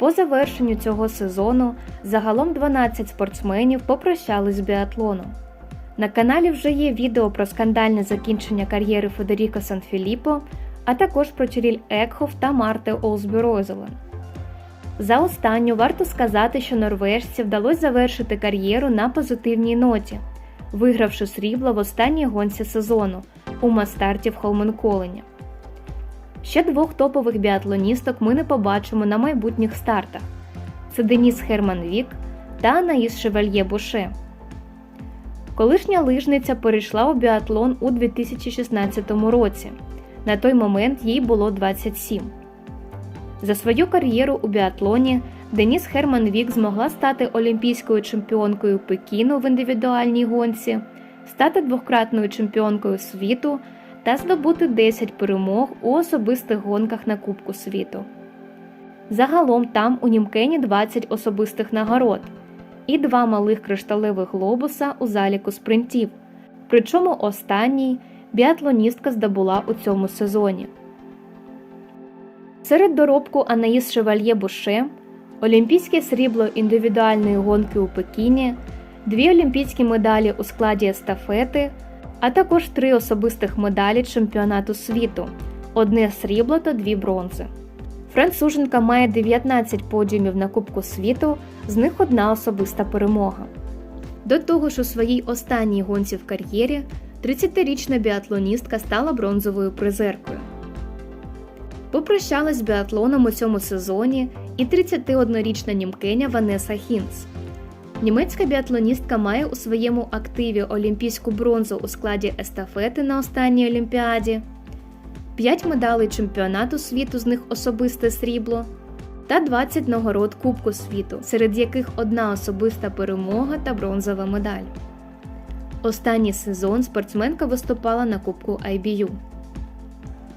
По завершенню цього сезону загалом 12 спортсменів попрощались з біатлону. На каналі вже є відео про скандальне закінчення кар'єри Федеріко Санфіліппо, а також про Чиріль Екхоф та Марте Олсбюройзелен. За останню варто сказати, що норвежці вдалося завершити кар'єру на позитивній ноті, вигравши срібло в останній гонці сезону у мастарті в Холменколені. Ще двох топових біатлоністок ми не побачимо на майбутніх стартах: це Деніс Херман Вік та Анаїс Шевельє Боше. Колишня лижниця перейшла у біатлон у 2016 році. На той момент їй було 27. За свою кар'єру у біатлоні Деніс Херман Вік змогла стати олімпійською чемпіонкою Пекіну в індивідуальній гонці, стати двократною чемпіонкою світу та здобути 10 перемог у особистих гонках на Кубку світу. Загалом там у Німкені 20 особистих нагород і два малих кришталевих глобуса у заліку спринтів. Причому останній біатлоністка здобула у цьому сезоні. Серед доробку Анаїс Шевальє Буше, олімпійське срібло індивідуальної гонки у Пекіні, дві олімпійські медалі у складі естафети, а також три особистих медалі чемпіонату світу одне срібло та дві бронзи. Француженка має 19 подіумів на Кубку світу, з них одна особиста перемога. До того ж, у своїй останній гонці в кар'єрі 30-річна біатлоністка стала бронзовою призеркою. Попрощалась з біатлоном у цьому сезоні і 31-річна німкеня Ванеса Хінц. Німецька біатлоністка має у своєму активі олімпійську бронзу у складі естафети на останній олімпіаді, 5 медалей чемпіонату світу, з них особисте срібло, та 20 нагород Кубку світу, серед яких одна особиста перемога та бронзова медаль. Останній сезон спортсменка виступала на Кубку IBU.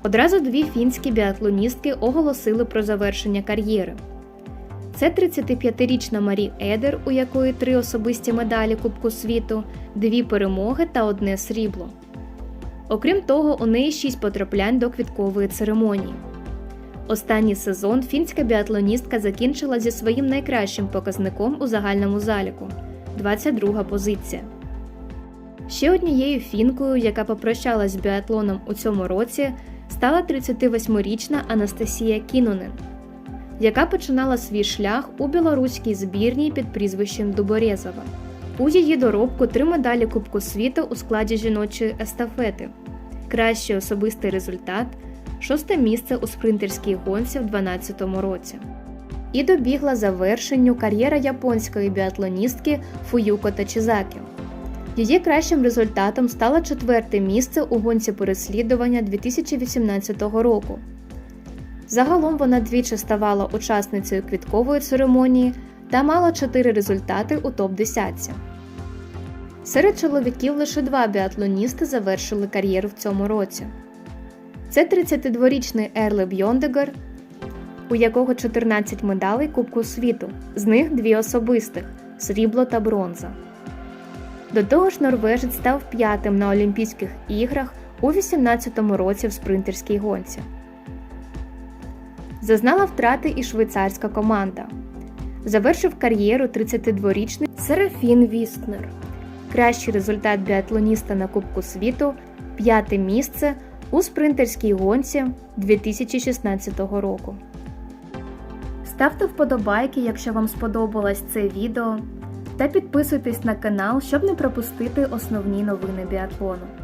Одразу дві фінські біатлоністки оголосили про завершення кар'єри. Це 35-річна Марі Едер, у якої три особисті медалі Кубку світу, дві перемоги та одне срібло. Окрім того, у неї шість потраплянь до квіткової церемонії. Останній сезон фінська біатлоністка закінчила зі своїм найкращим показником у загальному заліку 22 позиція. Ще однією фінкою, яка попрощалась з біатлоном у цьому році, стала 38-річна Анастасія Кінонен, яка починала свій шлях у білоруській збірній під прізвищем Дуборезова. У її доробку три медалі Кубку світу у складі жіночої естафети, кращий особистий результат, шосте місце у спринтерській гонці в 2012 році. І добігла завершенню кар'єра японської біатлоністки Фуюко Тачізакі. Її кращим результатом стало четверте місце у гонці переслідування 2018 року. Загалом вона двічі ставала учасницею квіткової церемонії та мала чотири результати у топ-10. Серед чоловіків лише два біатлоністи завершили кар'єру в цьому році. Це 32-річний Ерле Бьондегер, у якого 14 медалей Кубку світу, з них дві особистих срібло та бронза. До того ж, норвежець став п'ятим на Олімпійських іграх у 2018 році в спринтерській гонці. Зазнала втрати і швейцарська команда. Завершив кар'єру 32-річний Серафін Вістнер. Кращий результат біатлоніста на Кубку світу п'яте місце у спринтерській гонці 2016 року. Ставте вподобайки, якщо вам сподобалось це відео, та підписуйтесь на канал, щоб не пропустити основні новини біатлону.